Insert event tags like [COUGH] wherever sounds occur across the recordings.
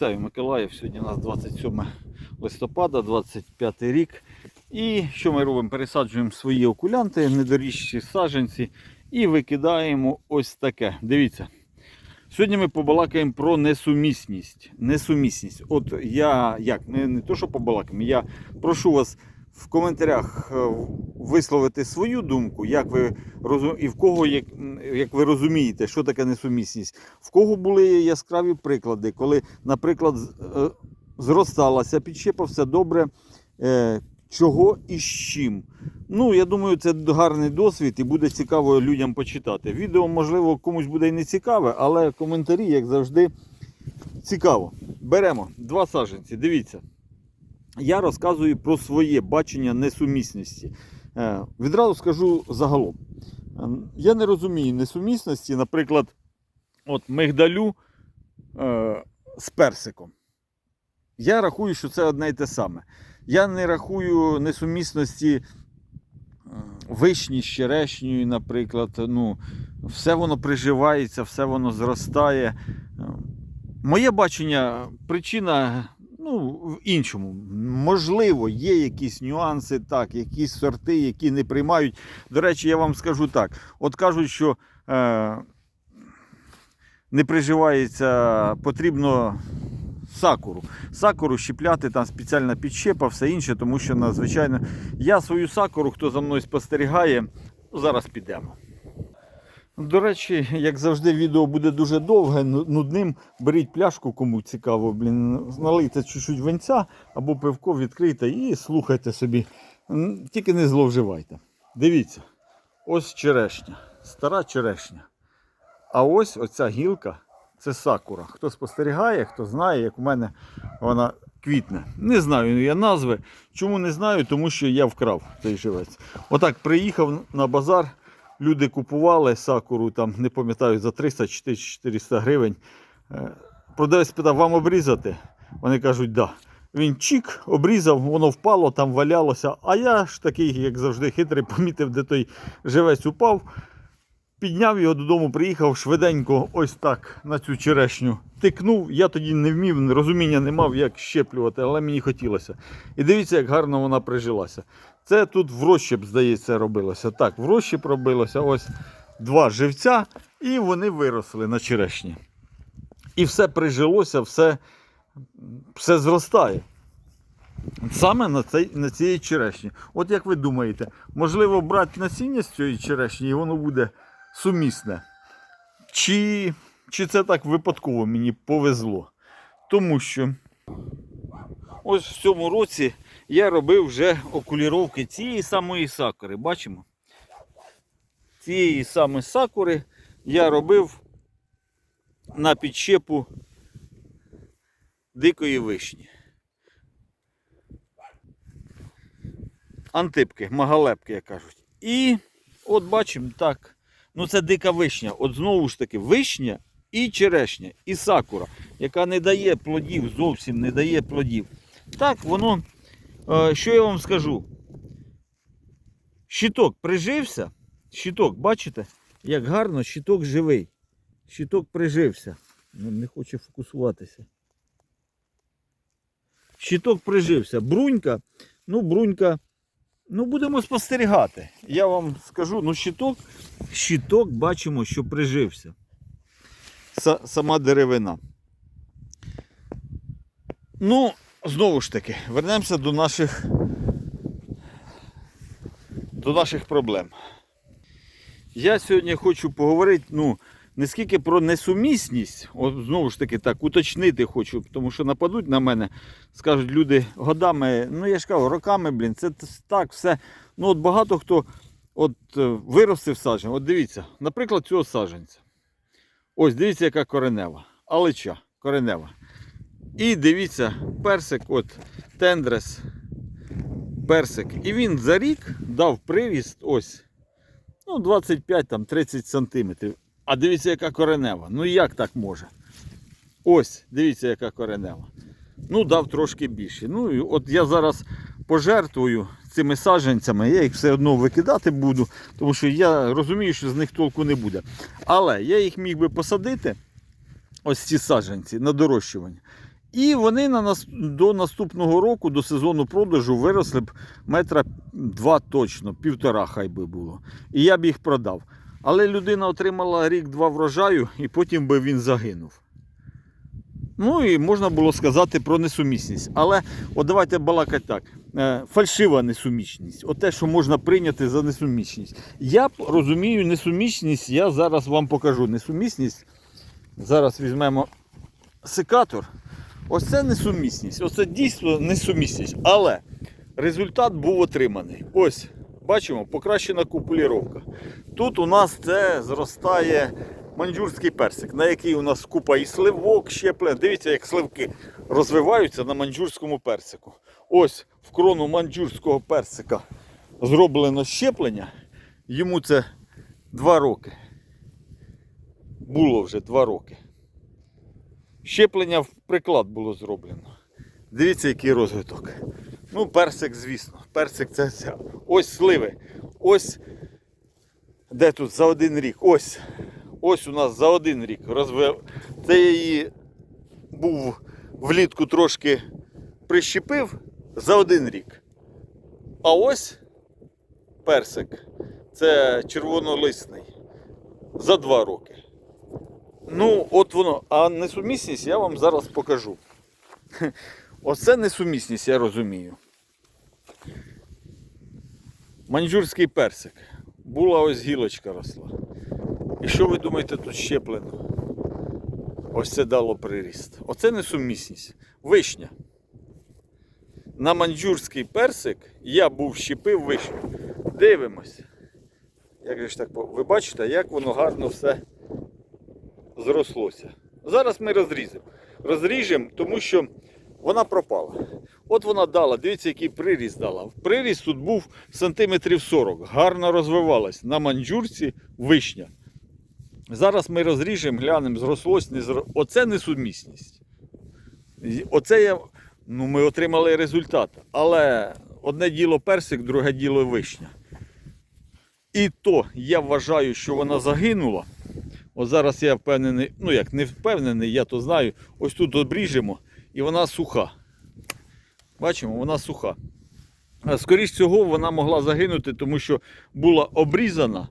Вітаю Миколаїв. Сьогодні у нас 27 листопада, 25 рік. І що ми робимо? Пересаджуємо свої окулянти, недоріжчі саджанці і викидаємо ось таке. Дивіться. Сьогодні ми побалакаємо про несумісність. Несумісність. От я як, не, не то, що побалакаємо, я прошу вас в коментарях е, висловити свою думку, як ви розум... і в кого, як, як ви розумієте, що таке несумісність. В кого були яскраві приклади, коли, наприклад, е, зросталася підщепа, все добре. Е, чого і з чим. Ну, я думаю, це гарний досвід і буде цікаво людям почитати. Відео, можливо, комусь буде і не цікаве, але коментарі, як завжди, цікаво. Беремо два саджанці. Дивіться. Я розказую про своє бачення несумісності. Е, Відразу скажу загалом. Е, Я не розумію несумісності, наприклад, от мигдалю е, з персиком. Я рахую, що це одне й те саме. Я не рахую несумісності вишні з черешньою, наприклад. Ну, все воно приживається, все воно зростає. Моє бачення, причина ну, в іншому. Можливо, є якісь нюанси, так, якісь сорти, які не приймають. До речі, я вам скажу так: от кажуть, що е, не приживається, потрібно сакуру. Сакуру щіпляти, там спеціальна підщепа, все інше, тому що надзвичайно. Я свою сакуру, хто за мною спостерігає, зараз підемо. До речі, як завжди, відео буде дуже довге, ну- нудним. Беріть пляшку, кому цікаво, блін, налийте чуть-чуть венця або пивко відкрийте і слухайте собі. Тільки не зловживайте. Дивіться, ось черешня, стара черешня. А ось оця гілка це сакура. Хто спостерігає, хто знає, як у мене вона квітне. Не знаю я назви. Чому не знаю? Тому що я вкрав цей живець. Отак приїхав на базар. Люди купували сакуру, там, не пам'ятаю, за 300-400 гривень. Е, Продавець питав, вам обрізати? Вони кажуть, да. Він чік, обрізав, воно впало, там валялося. А я ж такий, як завжди, хитрий, [LAUGHS] помітив, де той живець упав. Підняв його додому, приїхав швиденько, ось так на цю черешню. Тикнув. Я тоді не вмів, розуміння не мав, як щеплювати, але мені хотілося. І дивіться, як гарно вона прижилася. Це тут в розщеп, здається, робилося. Так, в розщеп робилося ось два живця, і вони виросли на черешні. І все прижилося, все, все зростає. Саме на, цей, на цій черешні. От як ви думаєте, можливо брати насіння з цієї черешні і воно буде сумісне? Чи, чи це так випадково мені повезло? Тому що ось в цьому році я робив вже окуліровки цієї самої сакури. Бачимо? Цієї самої сакури я робив на підщепу дикої вишні. Антипки, магалепки, як кажуть. І от бачимо так. Ну це дика вишня. От знову ж таки, вишня і черешня, і сакура, яка не дає плодів, зовсім не дає плодів. Так, воно, що я вам скажу? Щиток прижився. Щиток, бачите, як гарно щиток живий. Щиток прижився. Ну, Не хоче фокусуватися. Щиток прижився. Брунька, ну, брунька. Ну, будемо спостерігати. Я вам скажу, ну, щиток, щиток бачимо, що прижився. Са- сама деревина. Ну, знову ж таки, вернемося до наших, до наших проблем. Я сьогодні хочу поговорити, ну, не скільки про несумісність, от знову ж таки так, уточнити хочу, тому що нападуть на мене, скажуть люди годами, ну я ж кажу, роками, блін, це так, все. Ну от багато хто от е, виростив саджанець. От дивіться, наприклад, цього саджанця. Ось дивіться, яка коренева. Алича коренева. І дивіться, персик, от тендрес, персик. І він за рік дав приріст ось ну, 25-30 сантиметрів. А дивіться, яка коренева. Ну як так може? Ось, дивіться, яка коренева. Ну, дав трошки більше. Ну, і от я зараз пожертвую цими саджанцями, я їх все одно викидати буду, тому що я розумію, що з них толку не буде. Але я їх міг би посадити, ось ці саджанці, на дорощування. І вони на нас, до наступного року, до сезону продажу, виросли б метра два точно, півтора хай би було. І я б їх продав. Але людина отримала рік-два врожаю, і потім би він загинув. Ну і можна було сказати про несумісність. Але от давайте балакати так. Е, Фальшива несумісність. От те, що можна прийняти за несумісність. Я розумію несумісність, я зараз вам покажу несумісність. Зараз візьмемо секатор. Ось це несумісність. Оце дійсно несумісність. Але результат був отриманий. Ось, бачимо, покращена купуліровка. Тут у нас це зростає манджурський персик, на який у нас купа і сливок щеплень. Дивіться, як сливки розвиваються на манджурському персику. Ось в крону манджурського персика зроблено щеплення. Йому це 2 роки. Було вже 2 роки. Щеплення в приклад було зроблено. Дивіться, який розвиток. Ну, персик, звісно. Персик це, це. Ось сливи. Ось де тут за один рік. Ось. Ось у нас за один рік розвив. Це я її був влітку трошки прищепив за один рік. А ось персик. Це червонолисний. За два роки. Ну, от воно. А несумісність я вам зараз покажу. [LAUGHS] Оце несумісність, я розумію. Маньчжурський персик. Була ось гілочка росла. І що ви думаєте тут щеплено? Ось це дало приріст. Оце несумісність. Вишня. На маньчжурський персик я був щепив вишню. Дивимось. Як ж так, ви бачите, як воно гарно все зрослося. Зараз ми розріжемо. Розріжемо, тому що вона пропала. От вона дала, дивіться, який приріст дала. Приріст тут був сантиметрів 40. Гарно розвивалась. На манджурці вишня. Зараз ми розріжемо, глянемо, зрослось, не зро... Оце несумісність. Оце я... ну, ми отримали результат. Але одне діло персик, друге діло вишня. І то я вважаю, що вона загинула. От зараз я впевнений, ну як не впевнений, я то знаю. Ось тут обріжемо і вона суха. Бачимо, вона суха. Скоріше всього, вона могла загинути, тому що була обрізана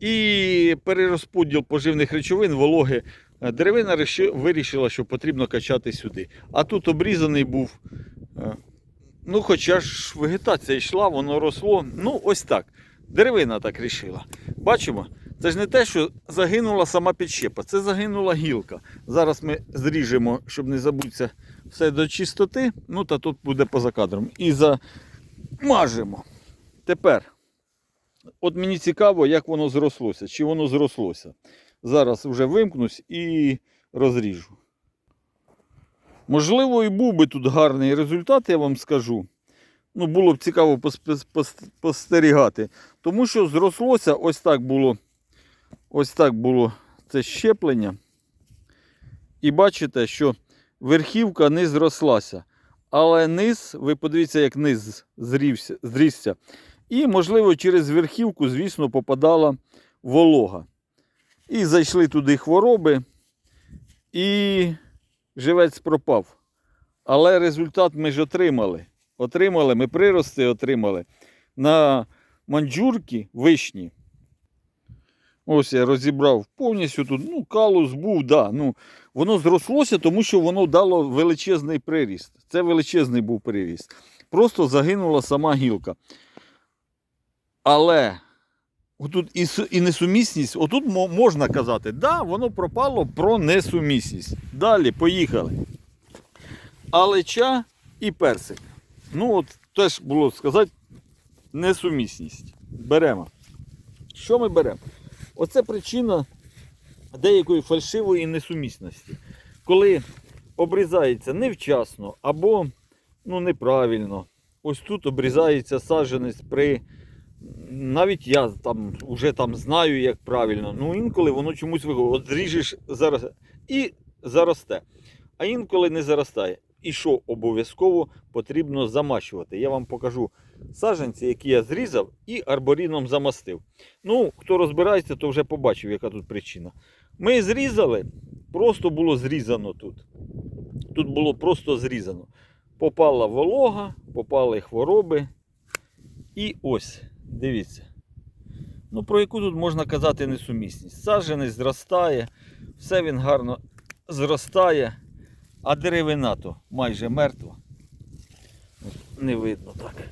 і перерозподіл поживних речовин, вологи. Е, Деревина вирішила, що потрібно качати сюди. А тут обрізаний був. е, Ну, хоча ж вегетація йшла, воно росло. Ну, ось так. Деревина так рішила. Бачимо, це ж не те, що загинула сама підщепа, це загинула гілка. Зараз ми зріжемо, щоб не забутися все до чистоти. Ну, та тут буде поза кадром. І замажемо. Тепер, от мені цікаво, як воно зрослося, чи воно зрослося. Зараз вже вимкнусь і розріжу. Можливо, і був би тут гарний результат, я вам скажу. Ну, було б цікаво пос- пос- спостерігати. Тому що зрослося ось так було. Ось так було це щеплення. І бачите, що верхівка не зрослася. Але низ, ви подивіться, як низ зрівся, зрісся. І, можливо, через верхівку, звісно, попадала волога. І зайшли туди хвороби, і живець пропав. Але результат ми ж отримали. Отримали, ми прирости отримали на манджурки вишні. Ось я розібрав повністю тут. Ну, калус був, да. Ну, воно зрослося, тому що воно дало величезний приріст. Це величезний був приріст. Просто загинула сама гілка. Але отут і, і несумісність, отут можна казати, да, воно пропало про несумісність. Далі, поїхали. Алеча і персик. Ну, от теж було сказати несумісність. Беремо. Що ми беремо? Оце причина деякої фальшивої несумісності. Коли обрізається невчасно або ну, неправильно. Ось тут обрізається саджанець при. Навіть я там вже там знаю, як правильно. Ну інколи воно чомусь виходить. От зріжеш зараз і заросте. А інколи не заростає. І що обов'язково потрібно замащувати. Я вам покажу саджанці, які я зрізав, і арборіном замастив. Ну, хто розбирається, то вже побачив, яка тут причина. Ми зрізали, просто було зрізано тут. тут було просто зрізано. Попала волога, попали хвороби. І ось, дивіться. Ну, про яку тут можна казати несумісність. Саджанець зростає, все він гарно зростає, а деревина то майже мертва. От Не видно так.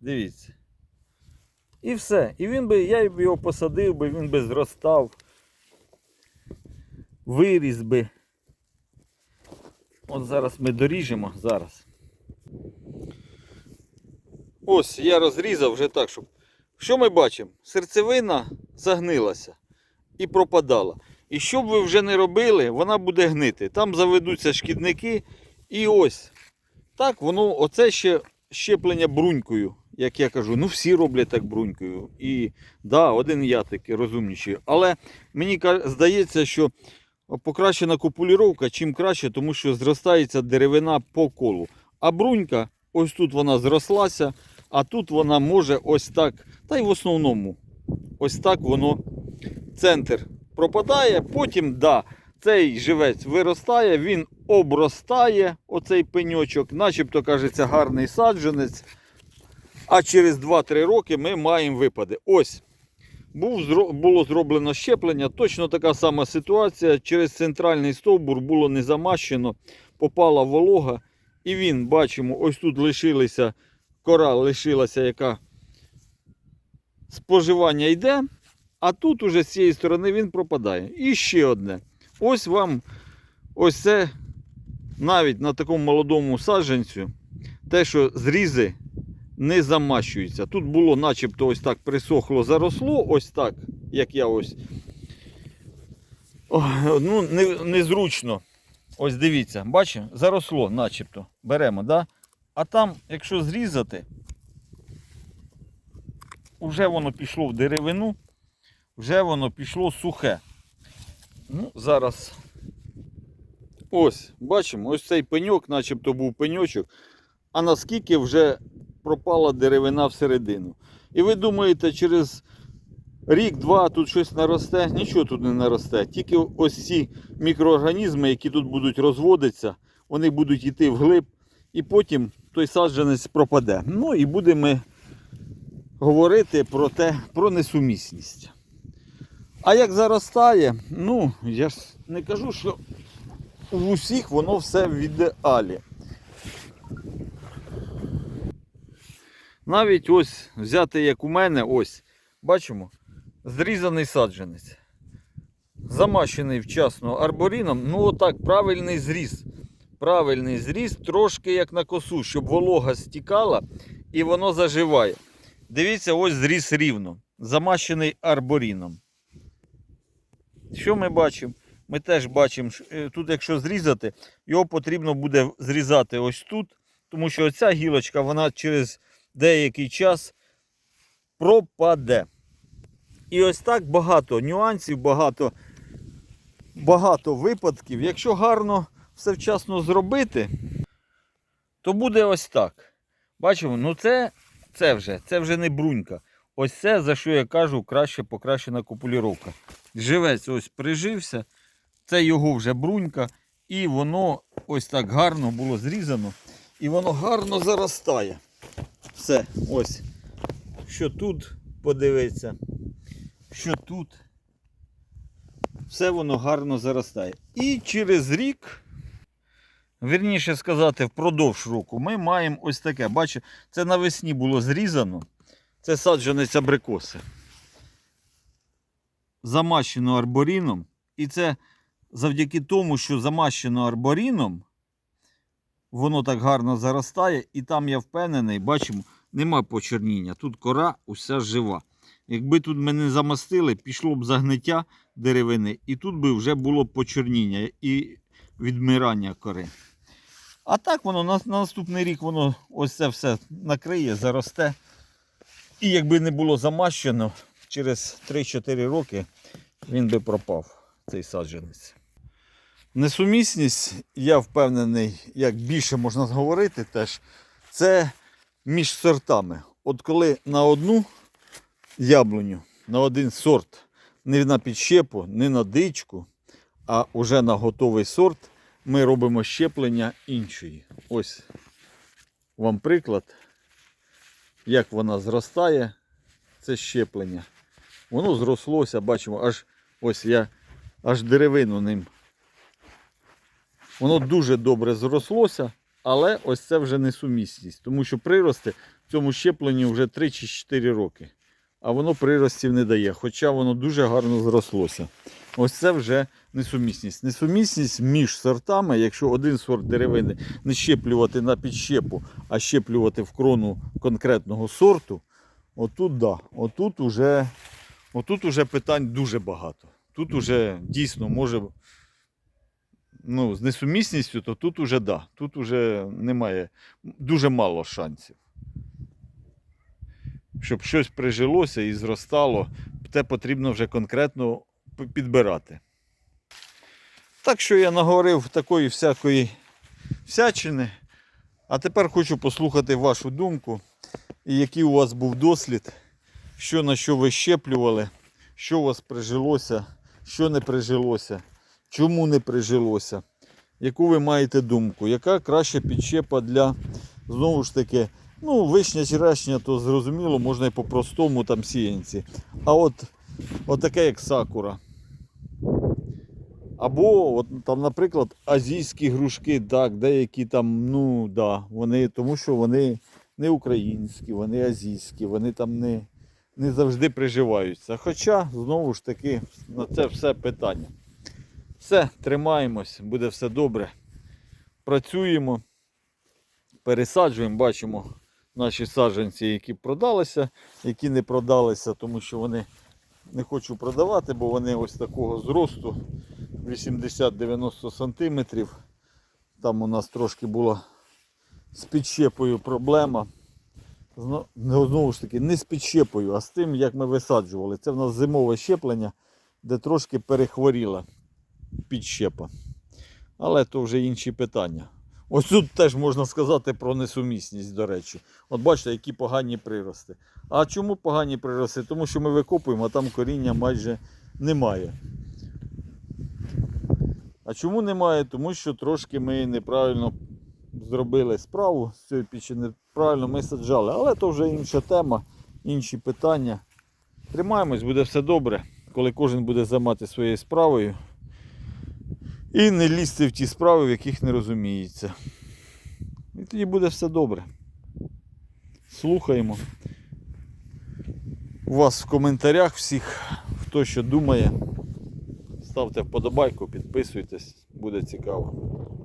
Дивіться. І все. І він би, я б його посадив би, він би зростав. Виріс би. От зараз ми доріжемо зараз. Ось я розрізав вже так, щоб. Що ми бачимо? Серцевина загнилася і пропадала. І що б ви вже не робили, вона буде гнити. Там заведуться шкідники. І ось. Так, воно, оце ще щеплення брунькою, як я кажу. Ну, всі роблять так брунькою. І да, один я таки розумніший. Але мені здається, що покращена купулюровка чим краще, тому що зростається деревина по колу. А брунька, ось тут вона зрослася, а тут вона може ось так. Та й в основному, ось так воно центр пропадає. Потім, да, цей живець виростає, він обростає, оцей пеньочок, начебто кажеться гарний саджанець. А через 2-3 роки ми маємо випади. Ось. Було зроблено щеплення, точно така сама ситуація. Через центральний стовбур було не замащено, попала волога, і він, бачимо, ось тут лишилися, кора лишилася, яка споживання йде, а тут уже з цієї сторони він пропадає. І ще одне. Ось вам ось це навіть на такому молодому саджанцю, те, що зрізи не замащуються. Тут було начебто ось так присохло, заросло, ось так, як я ось. О, ну, не, незручно. Ось дивіться, бачите, заросло начебто. Беремо, да? А там, якщо зрізати, вже воно пішло в деревину, вже воно пішло сухе. Ну, зараз. Ось, бачимо, ось цей пеньок, начебто був пеньочок, а наскільки вже пропала деревина всередину. І ви думаєте, через рік-два тут щось наросте? Нічого тут не наросте. Тільки ось ці мікроорганізми, які тут будуть розводитися, вони будуть йти вглиб, і потім той саджанець пропаде. Ну і будемо говорити про те, про несумісність. А як заростає, ну, я ж не кажу, що в усіх воно все в ідеалі. Навіть ось взяти, як у мене, ось, бачимо, зрізаний саджанець. Замащений вчасно арборіном, ну отак, правильний зріз. Правильний зріз, трошки як на косу, щоб волога стікала і воно заживає. Дивіться, ось зріз рівно, замащений арборіном. Що ми бачимо? Ми теж бачимо, е, тут, якщо зрізати, його потрібно буде зрізати ось тут, тому що оця гілочка, вона через деякий час пропаде. І ось так багато нюансів, багато, багато випадків. Якщо гарно все вчасно зробити, то буде ось так. Бачимо, ну це, це вже, це вже не брунька. Ось це, за що я кажу, краще покращена купуліровка. Живець ось прижився, це його вже брунька, і воно ось так гарно було зрізано. І воно гарно заростає. Все, ось. Що тут, подивиться, що тут. Все воно гарно заростає. І через рік, вірніше сказати, впродовж року, ми маємо ось таке. Бачите, це навесні було зрізано. Це саджанець абрикоси. Замащено арборіном. І це завдяки тому, що замащено арборіном, воно так гарно заростає, і там я впевнений, бачимо, нема почерніння. Тут кора уся жива. Якби тут ми не замастили, пішло б загниття деревини, і тут би вже було почерніння і відмирання кори. А так воно на наступний рік воно ось це все накриє, заросте. І якби не було замащено, через 3-4 роки він би пропав, цей саджанець. Несумісність, я впевнений, як більше можна говорити, теж, це між сортами. От коли на одну яблуню, на один сорт, не на підщепу, не на дичку, А уже на готовий сорт ми робимо щеплення іншої. Ось вам приклад, як вона зростає, це щеплення. Воно зрослося, бачимо, аж ось я аж деревину ним. Воно дуже добре зрослося, але ось це вже несумісність, тому що прирости цьому щепленню вже 3 чи 4 роки. А воно приростів не дає, хоча воно дуже гарно зрослося. Ось це вже несумісність. Несумісність між сортами, якщо один сорт деревини не щеплювати на підщепу, а щеплювати в крону конкретного сорту, отут да, отут уже, отут уже питань дуже багато. Тут уже дійсно може. Ну, з несумісністю, то тут уже да. Тут уже немає дуже мало шансів. Щоб щось прижилося і зростало, те потрібно вже конкретно підбирати. Так що я наговорив такої всякої всячини. А тепер хочу послухати вашу думку, і який у вас був дослід, що на що ви щеплювали, що у вас прижилося, що не прижилося, чому не прижилося, яку ви маєте думку, яка краща підщепа для, знову ж таки, ну, вишня черешня, то зрозуміло, можна і по-простому там сіянці. А от, от таке, як сакура. Або, от, там, наприклад, азійські грушки, так, деякі там, ну да, вони, тому що вони не українські, вони азійські, вони там не, не завжди приживаються. Хоча, знову ж таки, на це все питання. Все, тримаємось, буде все добре. Працюємо, пересаджуємо, бачимо наші саджанці, які продалися, які не продалися, тому що вони не хочу продавати, бо вони ось такого зросту 80-90 сантиметрів. Там у нас трошки була з підщепою проблема. Ну, Знову ж таки, не з підщепою, а з тим, як ми висаджували. Це в нас зимове щеплення, де трошки перехворіла підщепа. Але то вже інші питання. Ось тут теж можна сказати про несумісність, до речі. От бачите, які погані прирости. А чому погані прирости? Тому що ми викопуємо, а там коріння майже немає. А чому немає? Тому що трошки ми неправильно зробили справу з цією піччю, неправильно ми саджали. Але то вже інша тема, інші питання. Тримаємось, буде все добре, коли кожен буде займатися своєю справою. І не лізти в ті справи, в яких не розуміється. І тоді буде все добре. Слухаємо. У вас в коментарях всіх, хто що думає. Ставте вподобайку, підписуйтесь, буде цікаво.